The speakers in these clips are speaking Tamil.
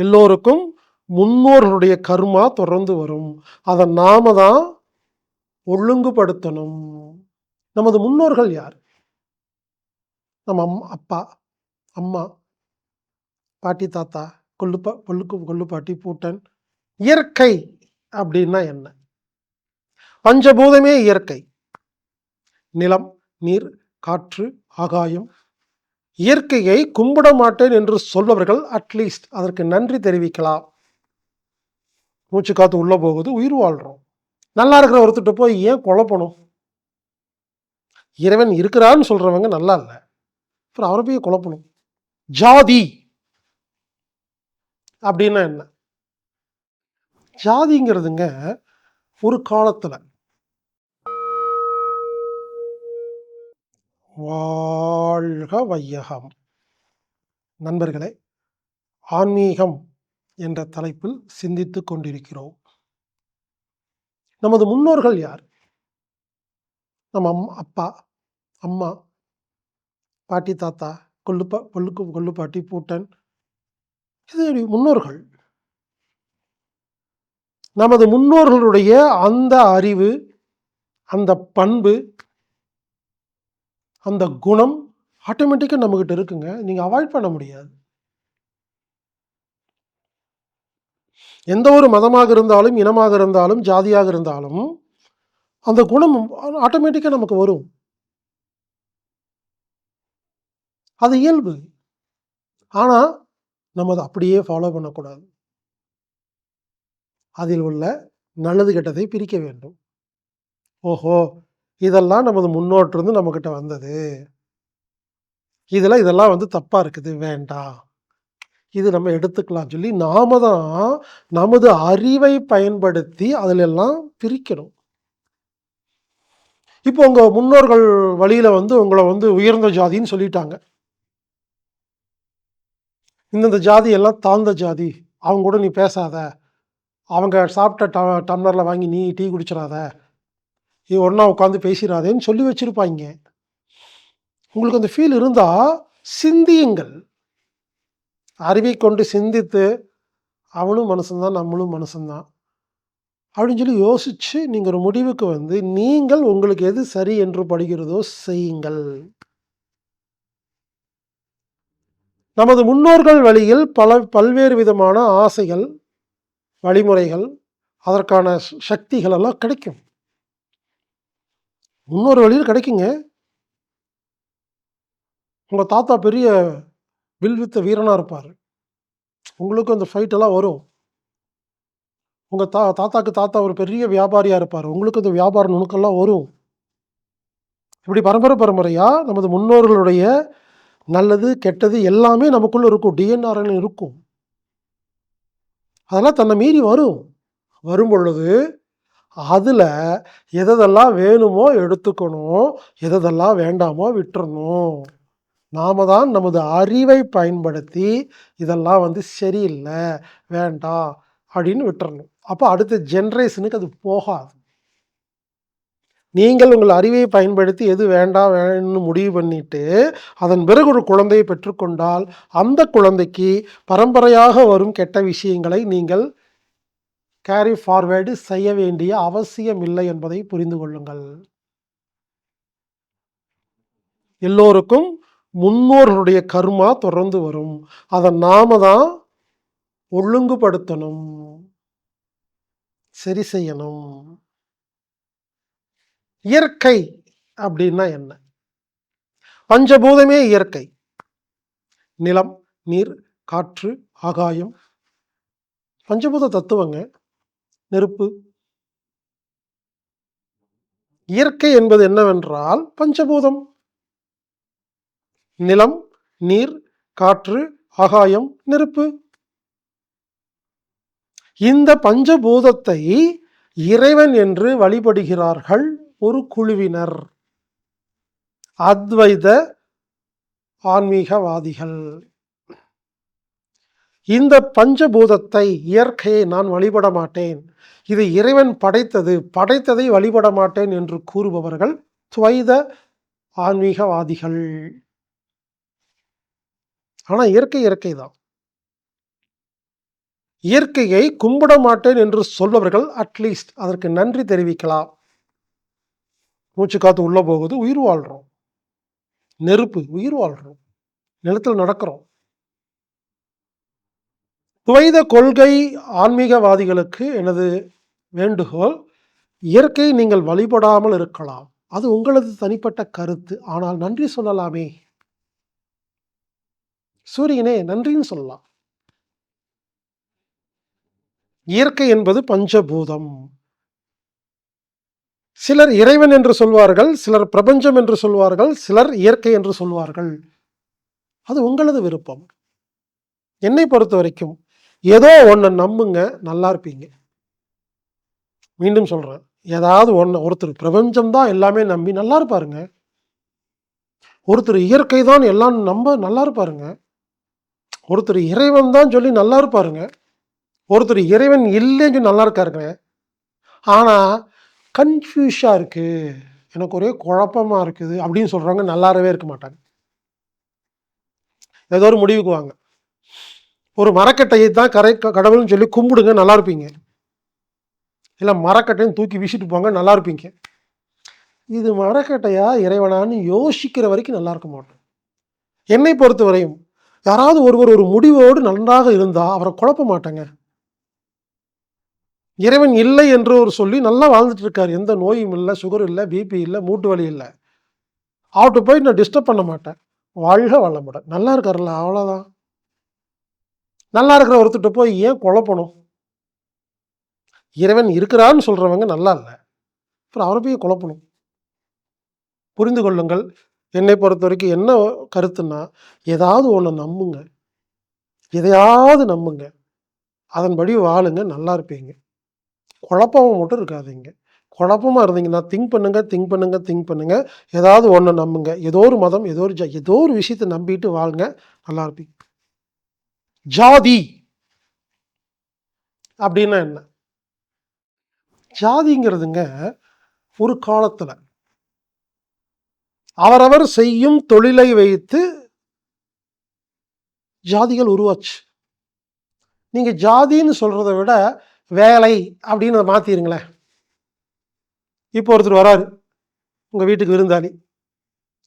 எல்லோருக்கும் முன்னோர்களுடைய கர்மா தொடர்ந்து வரும். அதை நாம தான் ஒழுங்குபடுத்தணும். நமது முன்னோர்கள் யார்? நம்ம அம் அப்பா அம்மா பாட்டி தாத்தா கொள்ளுப்பா கொல்லுக்கு கொள்ளுப்பாட்டி பூட்டன் இயற்கை அப்படின்னா என்ன? பஞ்சபூதமே இயற்கை. நிலம் நீர் காற்று ஆகாயம் இயற்கையை கும்பிட மாட்டேன் என்று சொல்பவர்கள் அட்லீஸ்ட் அதற்கு நன்றி தெரிவிக்கலாம். மூச்சு காத்து உள்ளே போகுது உயிர் வாழ்கிறோம் நல்லா இருக்கிற ஒருத்தட்ட போய் ஏன் குழப்பணும் இறைவன் இருக்கிறான்னு சொல்கிறவங்க நல்லா இல்லை. அப்புறம் அவரை போய் குழப்பணும் ஜாதி அப்படின்னா என்ன? ஜாதிங்கிறதுங்க ஒரு காலத்தில் வாழ்க வையகம். நண்பர்களே ஆன்மீகம் என்ற தலைப்பில் சிந்தித்து கொண்டிருக்கிறோம். நமது முன்னோர்கள் யார்? நம்ம அம் அப்பா அம்மா பாட்டி தாத்தா கொள்ளுப்பா கொல்லுக்கு கொள்ளுப்பாட்டி பூட்டன் இது முன்னோர்கள். நமது முன்னோர்களுடைய அந்த அறிவு அந்த பண்பு அந்த குணம் ஆட்டோமேட்டிக்காக நம்மக்கிட்ட இருக்குங்க. நீங்கள் அவாய்ட் பண்ண முடியாது. எந்த ஒரு மதமாக இருந்தாலும் இனமாக இருந்தாலும் ஜாதியாக இருந்தாலும் அந்த குணம் ஆட்டோமேட்டிக்காக நமக்கு வரும். அது இயல்பு. ஆனால் நம்ம அதை அப்படியே ஃபாலோ பண்ணக்கூடாது. அதில் உள்ள நல்லது கெட்டதை பிரிக்க வேண்டும். ஓஹோ! இதெல்லாம் நமது முன்னோட்டிருந்து நம்மக்கிட்ட வந்தது. இதில் இதெல்லாம் வந்து தப்பாக இருக்குது. வேண்டாம் இது நம்ம எடுத்துக்கலாம் சொல்லி நாம தான் நமது அறிவை பயன்படுத்தி அதில் எல்லாம் பிரிக்கணும். இப்போ உங்கள் முன்னோர்கள் வழியில் வந்து உங்களை வந்து உயர்ந்த ஜாதின்னு சொல்லிட்டாங்க. இந்தந்த ஜாதி எல்லாம் தாழ்ந்த ஜாதி. அவங்க கூட நீ பேசாத. அவங்க சாப்பிட்ட ட டம்ளரில் வாங்கி நீ டீ குடிச்சிடாத. நீ ஒன்றா உட்காந்து பேசிடாதேன்னு சொல்லி வச்சுருப்பாங்க உங்களுக்கு அந்த ஃபீல் இருந்தால் சிந்தியுங்கள். அறிவை கொண்டு சிந்தித்து அவனும் மனுஷன்தான் நம்மளும் மனுஷன்தான். அப்படின்னு சொல்லி யோசித்து நீங்கள் ஒரு முடிவுக்கு வந்து நீங்கள் உங்களுக்கு எது சரி என்று படுகிறதோ செய்யுங்கள். நமது முன்னோர்கள் வழியில் பல பல்வேறு விதமான ஆசைகள் வழிமுறைகள் அதற்கான சக்திகள் எல்லாம் கிடைக்கும். இன்னொரு வழியில் கிடைக்குங்க. உங்கள் தாத்தா பெரிய வில் வித்த வீரனாக இருப்பார். உங்களுக்கும் அந்த ஃபைட் எல்லாம் வரும். உங்கள் தா தாத்தாக்கு தாத்தா ஒரு பெரிய வியாபாரியாக இருப்பார். உங்களுக்கு அந்த வியாபார நுணுக்கெல்லாம் வரும். இப்படி பரம்பரை பரம்பரையாக நமது முன்னோர்களுடைய நல்லது கெட்டது எல்லாமே நமக்குள்ளே இருக்கும். டிஎன்ஆர்எல் இருக்கும். அதெல்லாம் தன்னை மீறி வரும். வரும் பொழுது அதில் எதெல்லாம் வேணுமோ எடுத்துக்கணும் எதெல்லாம் வேண்டாமோ விட்டுறணும். நாம தான் நமது அறிவை பயன்படுத்தி இதெல்லாம் வந்து சரியில்லை வேண்டாம் அப்படின்னு விட்டுறணும். அப்போ அடுத்த ஜென்ரேஷனுக்கு அது போகாது. நீங்கள் உங்கள் அறிவை பயன்படுத்தி எது வேண்டாம் வேணும்னு முடிவு பண்ணிட்டு அதன் பிறகு ஒரு குழந்தையை பெற்றுக்கொண்டால் அந்த குழந்தைக்கு பரம்பரையாக வரும் கெட்ட விஷயங்களை நீங்கள் கேரி ஃபார்வேர்டு செய்ய வேண்டிய அவசியம் இல்லை என்பதை புரிந்து கொள்ளுங்கள். எல்லோருக்கும் முன்னோர்களுடைய கர்மா தொடர்ந்து வரும். அதை நாம தான் ஒழுங்குபடுத்தணும். சரி செய்யணும். இயற்கை அப்படின்னா என்ன? பஞ்சபூதமே இயற்கை. நிலம் நீர் காற்று ஆகாயம். பஞ்சபூத தத்துவங்க நெருப்பு. இயற்கை என்பது என்னவென்றால் பஞ்சபூதம். நிலம் நீர் காற்று ஆகாயம் நெருப்பு. இந்த பஞ்சபூதத்தை இறைவன் என்று வழிபடுகிறார்கள் ஒரு குழுவினர். அத்வைத ஆன்மீகவாதிகள். இந்த பஞ்சபூதத்தை இயற்கையை நான் வழிபட மாட்டேன். இது இறைவன் படைத்தது படைத்ததை வழிபட மாட்டேன் என்று கூறுபவர்கள் துவைத ஆன்மீகவாதிகள். ஆனால் இயற்கை இயற்கை தான். இயற்கையை கும்பிட மாட்டேன் என்று சொல்பவர்கள் அட்லீஸ்ட் அதற்கு நன்றி தெரிவிக்கலாம். மூச்சு காத்து உள்ள போகுது உயிர் வாழ்கிறோம் நெருப்பு உயிர் வாழ்கிறோம் நிலத்தில் நடக்கிறோம். துவைத கொள்கை ஆன்மீகவாதிகளுக்கு எனது வேண்டுகோள் இயற்கை நீங்கள் வழிபடாமல் இருக்கலாம். அது உங்களது தனிப்பட்ட கருத்து. ஆனால் நன்றி சொல்லலாமே. சூரியனே நன்றின்னு சொல்லலாம். இயற்கை என்பது பஞ்சபூதம். சிலர் இறைவன் என்று சொல்வார்கள் சிலர் பிரபஞ்சம் என்று சொல்வார்கள் சிலர் இயற்கை என்று சொல்வார்கள். அது உங்களது விருப்பம். என்னை பொறுத்த வரைக்கும் ஏதோ ஒன்று நம்புங்க நல்லா இருப்பீங்க. மீண்டும் சொல்கிறேன் ஏதாவது ஒன்று ஒருத்தர் பிரபஞ்சம் தான் எல்லாமே நம்பி நல்லா இருப்பாருங்க. ஒருத்தர் இயற்கை தான் எல்லாம் நம்ப நல்லா இருப்பாருங்க. ஒருத்தர் இறைவன் தான் சொல்லி நல்லா இருப்பாருங்க. ஒருத்தர் இறைவன் இல்லைன்னு சொல்லி நல்லா இருக்காருங்க. ஆனால் கன்ஃபியூஷாக இருக்குது எனக்கு ஒரே குழப்பமாக இருக்குது அப்படின்னு சொல்கிறவங்க நல்லாவே இருக்க மாட்டாங்க. ஏதோ ஒரு முடிவுக்கு வாங்க. ஒரு மரக்கட்டையை தான் கரை கடவுள்னு சொல்லி கும்பிடுங்க நல்லா இருப்பீங்க. இல்லை மரக்கட்டையும் தூக்கி வீசிட்டு போங்க நல்லா இருப்பீங்க. இது மரக்கட்டையா இறைவனான்னு யோசிக்கிற வரைக்கும் நல்லா இருக்க மாட்டோம். என்னை பொறுத்த வரையும் யாராவது ஒருவர் ஒரு முடிவோடு நன்றாக இருந்தால் அவரை குழப்ப மாட்டாங்க. இறைவன் இல்லை என்று ஒரு சொல்லி நல்லா வாழ்ந்துட்டு இருக்கார். எந்த நோயும் இல்லை சுகர் இல்லை பிபி இல்லை மூட்டு வலி இல்லை. அவர்கிட்ட போய் நான் டிஸ்டர்ப் பண்ண மாட்டேன். வாழ்க வளமுடன். நல்லா இருக்காருல்ல அவ்வளோதான் நல்லா இருக்கிற ஒருத்தர்கிட்ட போய் ஏன் குழப்பணும் இறைவன் இருக்கிறான்னு சொல்கிறவங்க நல்லா இல்லை. அப்புறம் அவரை போய் குழப்பணும் புரிந்து கொள்ளுங்கள். என்னை பொறுத்த வரைக்கும் என்ன கருத்துன்னா ஏதாவது ஒன்று நம்புங்க. எதையாவது நம்புங்க. அதன்படி வாழுங்க நல்லா இருப்பீங்க. குழப்பமாக மட்டும் இருக்காதீங்க. குழப்பமாக இருந்தீங்கன்னா திங்க் பண்ணுங்கள் திங்க் பண்ணுங்கள் திங்க் பண்ணுங்கள் ஏதாவது ஒன்று நம்புங்க. ஏதோ ஒரு மதம் ஏதோ ஒரு ஜ ஏதோ ஒரு விஷயத்தை நம்பிட்டு வாழுங்க. நல்லா இருப்பீங்க. ஜாதி. அப்படின்னா என்ன? ஜாதிங்கிறதுங்க ஒரு காலத்தில் அவரவர் செய்யும் தொழிலை வைத்து ஜாதிகள் உருவாச்சு. நீங்கள் ஜாதின்னு சொல்கிறத விட வேலை அப்படின்னு அதை மாற்றிடுங்களேன் இப்போ ஒருத்தர் வராரு உங்கள் வீட்டுக்கு விருந்தாளி.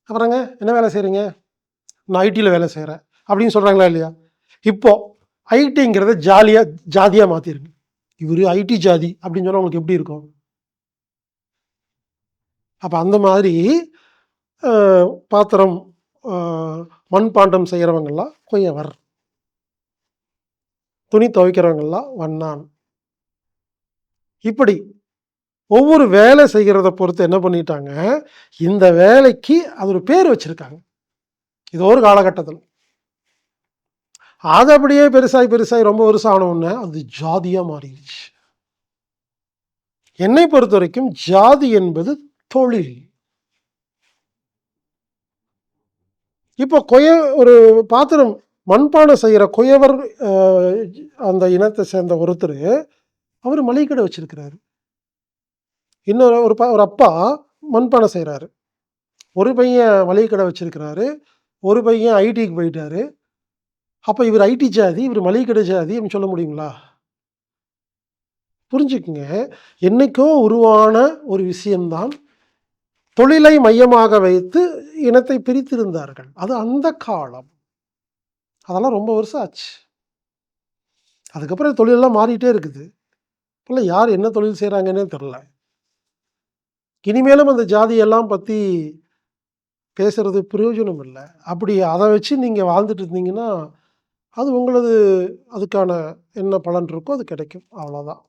அப்புறங்க என்ன வேலை செய்கிறீங்க நான் ஐடியில் வேலை செய்கிறேன் அப்படின்னு சொல்கிறாங்களா இல்லையா? இப்போ ஐடிங்கிறத ஜாலியாக ஜாதியாக மாற்றிருங்க இவர் ஐடி ஜாதி அப்படின்னு சொன்னால் உங்களுக்கு எப்படி இருக்கும்? அப்போ அந்த மாதிரி பாத்திரம் மண்பாண்டம் செய்கிறவங்கெல்லாம் கொய்யவர் துணி துவைக்கிறவங்கெல்லாம் வண்ணான் இப்படி ஒவ்வொரு வேலை செய்கிறத பொறுத்து என்ன பண்ணிட்டாங்க? இந்த வேலைக்கு அது ஒரு பேர் வச்சுருக்காங்க. இது ஒரு காலகட்டத்தில். அது அப்படியே பெருசாகி பெருசாகி ரொம்ப வருஷம் ஆனவுடனே அது ஜாதியாக மாறிடுச்சு. என்னை பொறுத்த வரைக்கும் ஜாதி என்பது தொழில். இப்போ கொய ஒரு பாத்திரம் மண்பானை செய்கிற கொயவர் அந்த இனத்தை சேர்ந்த ஒருத்தர் அவர் மளிகை கடை வச்சிருக்கிறாரு. இன்னொரு ஒரு ப ஒரு அப்பா மண்பானை செய்கிறாரு. ஒரு பையன் மளிகை கடை வச்சிருக்கிறாரு. ஒரு பையன் ஐடிக்கு போயிட்டாரு. அப்போ இவர் ஐடி ஜாதி இவர் மளிகை கடை ஜாதி அப்படின்னு சொல்ல முடியுங்களா? புரிஞ்சுக்குங்க. என்னைக்கோ உருவான ஒரு விஷயம்தான் தொழிலை மையமாக வைத்து இனத்தை பிரித்திருந்தார்கள். அது அந்த காலம். அதெல்லாம் ரொம்ப வருஷம் ஆச்சு. அதுக்கப்புறம் தொழிலெல்லாம் மாறிட்டே இருக்குது. இல்லை யார் என்ன தொழில் செய்கிறாங்கன்னே தெரில இனிமேலும் அந்த ஜாதியெல்லாம் பற்றி பேசுறது பிரயோஜனம் இல்லை. அப்படி அதை வச்சு நீங்கள் வாழ்ந்துட்டு இருந்தீங்கன்னா அது உங்களது அதுக்கான என்ன பலன் இருக்கோ அது கிடைக்கும். அவ்வளோதான்